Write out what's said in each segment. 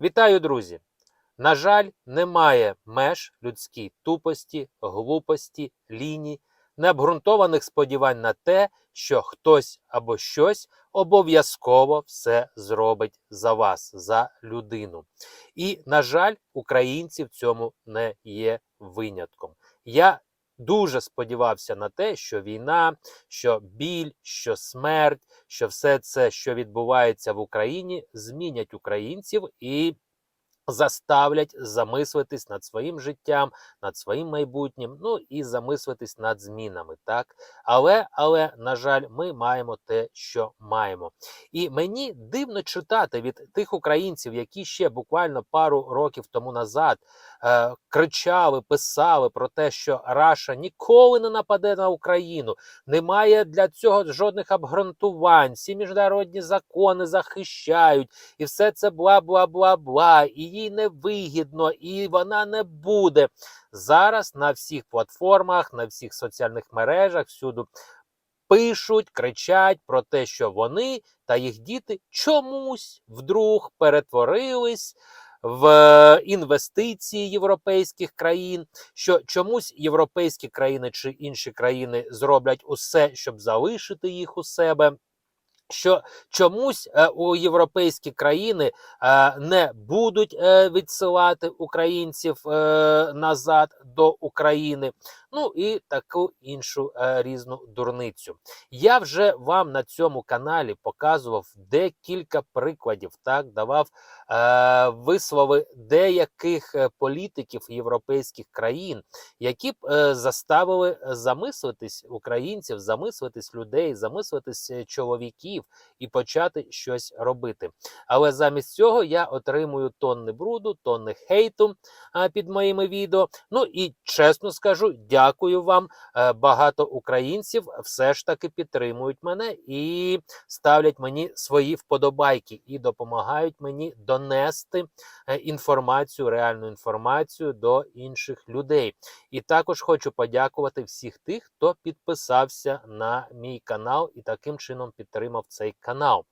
Вітаю, друзі! На жаль, немає меж людській тупості, глупості, лінії, необґрунтованих сподівань на те, що хтось або щось обов'язково все зробить за вас, за людину. І, на жаль, українці в цьому не є винятком. Я дуже сподівався на те, що війна, що біль, що смерть, що все це, що відбувається в Україні, змінять українців і заставлять замислитись над своїм життям, над своїм майбутнім, ну і замислитись над змінами. Так, але, але на жаль, ми маємо те, що маємо. І мені дивно читати від тих українців, які ще буквально пару років тому назад е, кричали, писали про те, що Раша ніколи не нападе на Україну, немає для цього жодних обґрунтувань, всі міжнародні закони захищають, і все це бла бла бла бла, і їй не вигідно, і вона не буде. Зараз на всіх платформах, на всіх соціальних мережах, всюди пишуть, кричать про те, що вони та їх діти чомусь вдруг перетворились. В інвестиції європейських країн, що чомусь європейські країни чи інші країни зроблять усе, щоб залишити їх у себе. Що чомусь е, у європейські країни е, не будуть е, відсилати українців е, назад до України, ну і таку іншу е, різну дурницю. Я вже вам на цьому каналі показував декілька прикладів, так давав е, вислови деяких е, політиків європейських країн, які б е, заставили замислитись українців, замислитись людей, замислитись е, чоловіків і почати щось робити. Але замість цього я отримую тонни бруду, тонни хейту під моїми відео. Ну і чесно скажу, дякую вам. Е, Багато українців все ж таки підтримують мене і ставлять мені свої вподобайки і допомагають мені донести е, інформацію, реальну інформацію до інших людей. І також хочу подякувати всіх тих, хто підписався на мій канал і таким чином підтримав цей канал.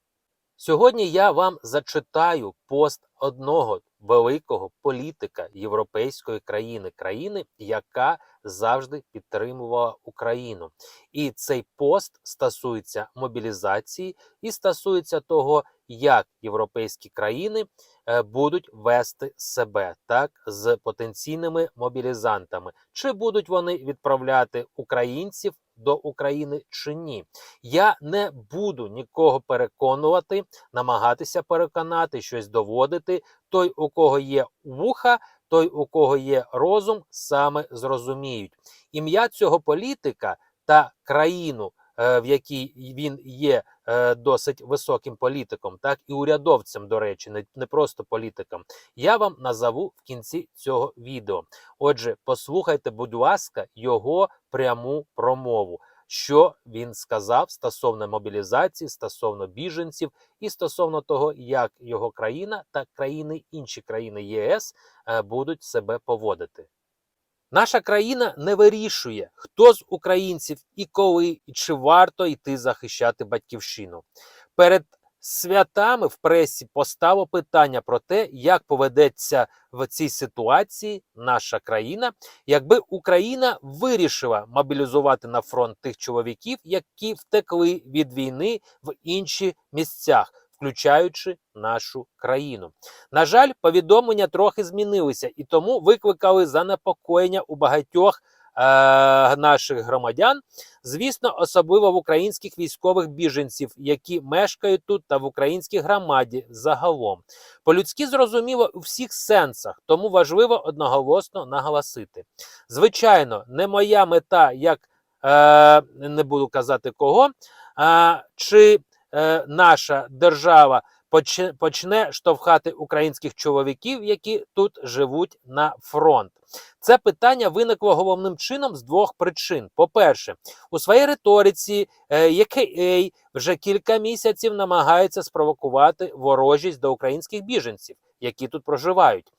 Сьогодні я вам зачитаю пост одного великого політика європейської країни, країни, яка завжди підтримувала Україну. І цей пост стосується мобілізації і стосується того, як європейські країни е, будуть вести себе так з потенційними мобілізантами, чи будуть вони відправляти українців до України чи ні. Я не буду нікого переконувати, намагатися переконати, щось доводити. Той, у кого є вуха, той, у кого є розум, саме зрозуміють. Ім'я цього політика та країну, е, в якій він є е, досить високим політиком, так і урядовцем, до речі, не, не просто політиком, я вам назову в кінці цього відео. Отже, послухайте, будь ласка, його пряму промову. Що він сказав стосовно мобілізації, стосовно біженців і стосовно того, як його країна та країни інші країни ЄС е, будуть себе поводити. Наша країна не вирішує, хто з українців і коли, і чи варто йти захищати батьківщину. Перед святами в пресі постало питання про те, як поведеться в цій ситуації наша країна, якби Україна вирішила мобілізувати на фронт тих чоловіків, які втекли від війни в інші місцях. Включаючи нашу країну, на жаль, повідомлення трохи змінилися і тому викликали занепокоєння у багатьох е, наших громадян, звісно, особливо в українських військових біженців, які мешкають тут та в українській громаді загалом. По-людськи зрозуміло у всіх сенсах, тому важливо одноголосно наголосити. Звичайно, не моя мета, як е, не буду казати кого, е, чи е, наша держава почне, штовхати українських чоловіків, які тут живуть на фронт. Це питання виникло головним чином з двох причин: по-перше, у своїй риториці е, ЄКА вже кілька місяців намагається спровокувати ворожість до українських біженців, які тут проживають.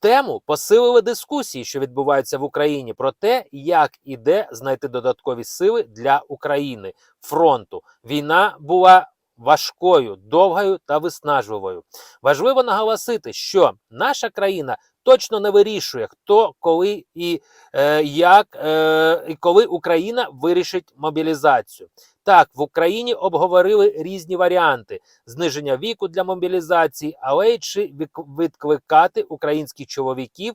Тему посилили дискусії, що відбуваються в Україні, про те, як і де знайти додаткові сили для України фронту. Війна була важкою, довгою та виснажливою. Важливо наголосити, що наша країна точно не вирішує, хто, коли і е, як е, і коли Україна вирішить мобілізацію. Так, в Україні обговорили різні варіанти зниження віку для мобілізації, але чи відкликати українських чоловіків,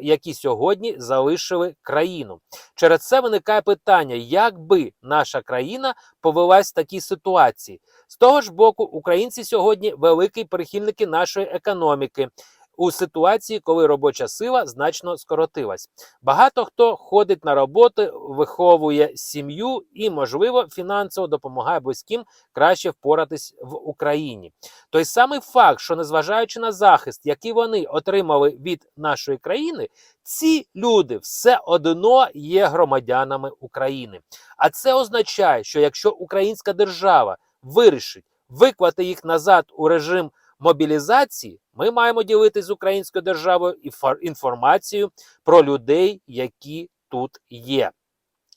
які сьогодні залишили країну. Через це виникає питання, як би наша країна повелась в такій ситуації. З того ж боку, українці сьогодні великі прихильники нашої економіки. У ситуації, коли робоча сила значно скоротилась, багато хто ходить на роботи, виховує сім'ю і, можливо, фінансово допомагає близьким краще впоратись в Україні. Той самий факт, що незважаючи на захист, який вони отримали від нашої країни, ці люди все одно є громадянами України. А це означає, що якщо українська держава вирішить виклати їх назад у режим мобілізації, ми маємо ділитися з українською державою інфор- інформацією про людей, які тут є.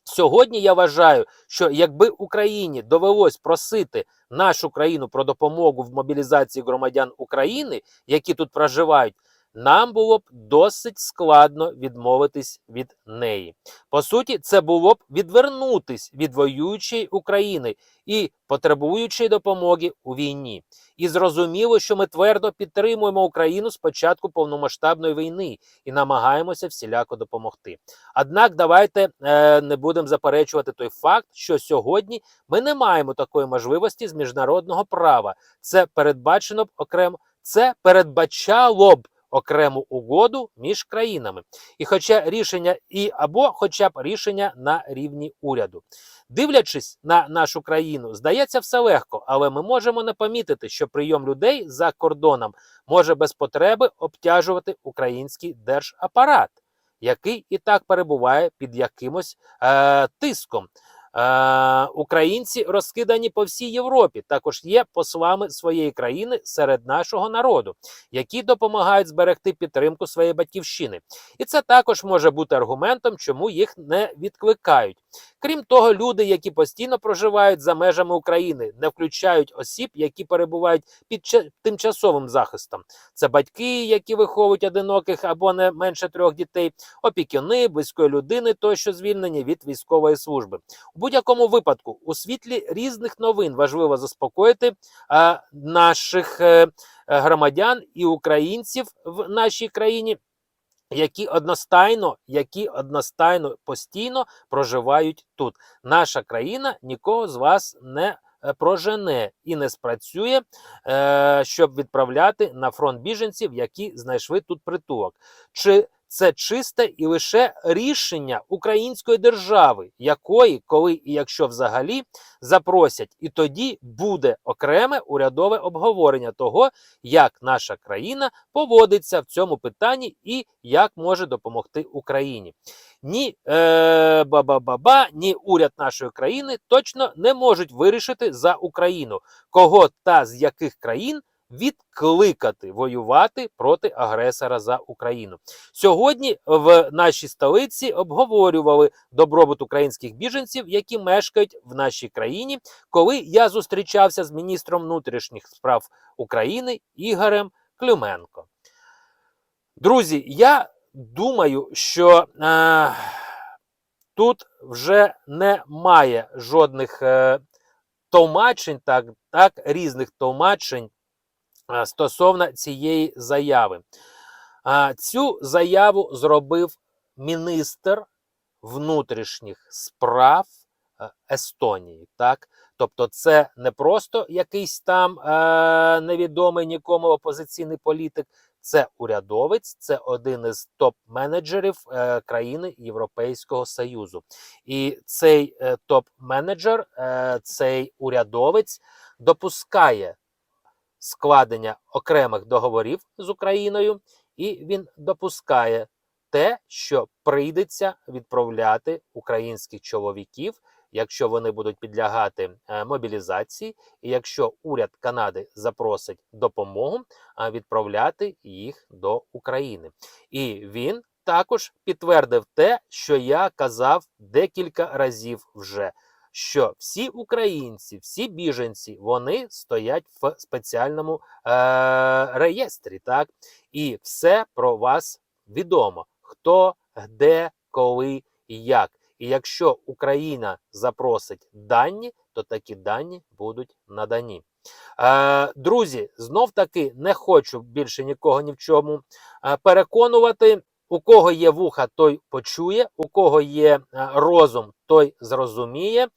Сьогодні я вважаю, що якби Україні довелось просити нашу країну про допомогу в мобілізації громадян України, які тут проживають, нам було б досить складно відмовитись від неї. По суті, це було б відвернутись від воюючої України і потребуючої допомоги у війні. І зрозуміло, що ми твердо підтримуємо Україну з початку повномасштабної війни і намагаємося всіляко допомогти. Однак, давайте е, не будемо заперечувати той факт, що сьогодні ми не маємо такої можливості з міжнародного права. Це передбачено б окремо, це передбачало б окрему угоду між країнами, і хоча рішення і або хоча б рішення на рівні уряду. Дивлячись на нашу країну, здається, все легко, але ми можемо не помітити, що прийом людей за кордоном може без потреби обтяжувати український держапарат, який і так перебуває під якимось е, тиском. Е, українці розкидані по всій Європі, також є послами своєї країни серед нашого народу, які допомагають зберегти підтримку своєї батьківщини. І це також може бути аргументом, чому їх не відкликають. Крім того, люди, які постійно проживають за межами України, не включають осіб, які перебувають під тимчасовим захистом. Це батьки, які виховують одиноких або не менше трьох дітей, опікуни, близької людини, тощо звільнені від військової служби. У будь-якому випадку, у світлі різних новин важливо заспокоїти е, наших е, громадян і українців в нашій країні. Які одностайно, які одностайно постійно проживають тут. Наша країна нікого з вас не е, прожене і не спрацює, е, щоб відправляти на фронт біженців, які знайшли тут притулок. Чи це чисте і лише рішення української держави, якої, коли і якщо взагалі запросять, і тоді буде окреме урядове обговорення того, як наша країна поводиться в цьому питанні і як може допомогти Україні. Ні е, ба-ба-ба-ба, ні уряд нашої країни точно не можуть вирішити за Україну, кого та з яких країн відкликати воювати проти агресора за Україну. Сьогодні в нашій столиці обговорювали добробут українських біженців, які мешкають в нашій країні, коли я зустрічався з міністром внутрішніх справ України Ігорем Клюменко. Друзі, я думаю, що е, тут вже немає жодних е, товмачень, так, так, різних товмачень е, стосовно цієї заяви. Цю заяву зробив міністр внутрішніх справ е, Естонії. Так? Тобто, це не просто якийсь там е, невідомий нікому опозиційний політик, це урядовець, це один із топ-менеджерів е, країни Європейського Союзу. І цей е, топ-менеджер, е, цей урядовець допускає складення окремих договорів з Україною, і він допускає те, що прийдеться відправляти українських чоловіків, якщо вони будуть підлягати е, мобілізації, і якщо уряд Канади запросить допомогу, відправляти їх до України. І він також підтвердив те, що я казав декілька разів вже. Що всі українці, всі біженці, вони стоять в спеціальному е- реєстрі, так? І все про вас відомо: хто, де, коли і як. І якщо Україна запросить дані, то такі дані будуть надані. Е, друзі, знов таки не хочу більше нікого ні в чому е, переконувати. У кого є вуха, той почує, у кого є е, розум, той зрозуміє.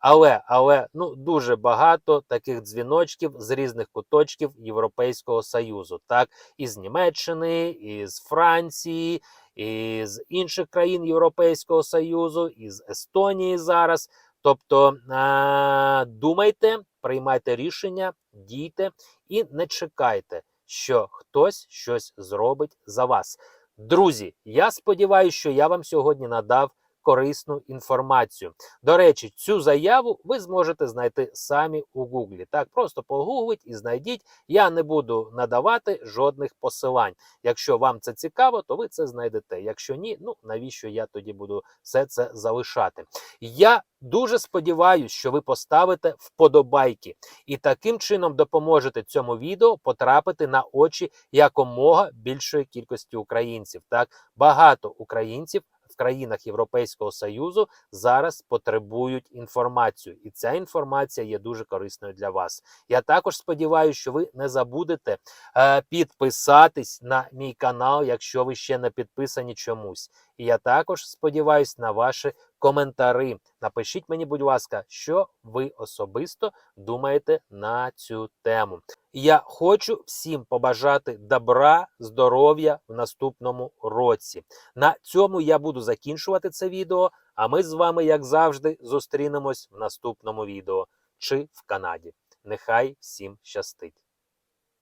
Але але ну дуже багато таких дзвіночків з різних куточків Європейського Союзу, так із Німеччини, із Франції, із інших країн Європейського Союзу, із Естонії зараз. Тобто е, думайте, приймайте рішення, дійте і не чекайте, що хтось щось зробить за вас. Друзі, я сподіваюся, що я вам сьогодні надав корисну інформацію. До речі, цю заяву ви зможете знайти самі у Гуглі. Так, просто погугліть і знайдіть. Я не буду надавати жодних посилань. Якщо вам це цікаво, то ви це знайдете. Якщо ні, ну навіщо я тоді буду все це залишати? Я дуже сподіваюся, що ви поставите вподобайки і таким чином допоможете цьому відео потрапити на очі якомога більшої кількості українців. Так багато українців. Країнах Європейського Союзу зараз потребують інформацію, і ця інформація є дуже корисною для вас. Я також сподіваюся, що ви не забудете е, підписатись на мій канал, якщо ви ще не підписані чомусь. І я також сподіваюся на ваші коментари. Напишіть мені, будь ласка, що ви особисто думаєте на цю тему. Я хочу всім побажати добра, здоров'я в наступному році. На цьому я буду закінчувати це відео. А ми з вами, як завжди, зустрінемось в наступному відео чи в Канаді. Нехай всім щастить!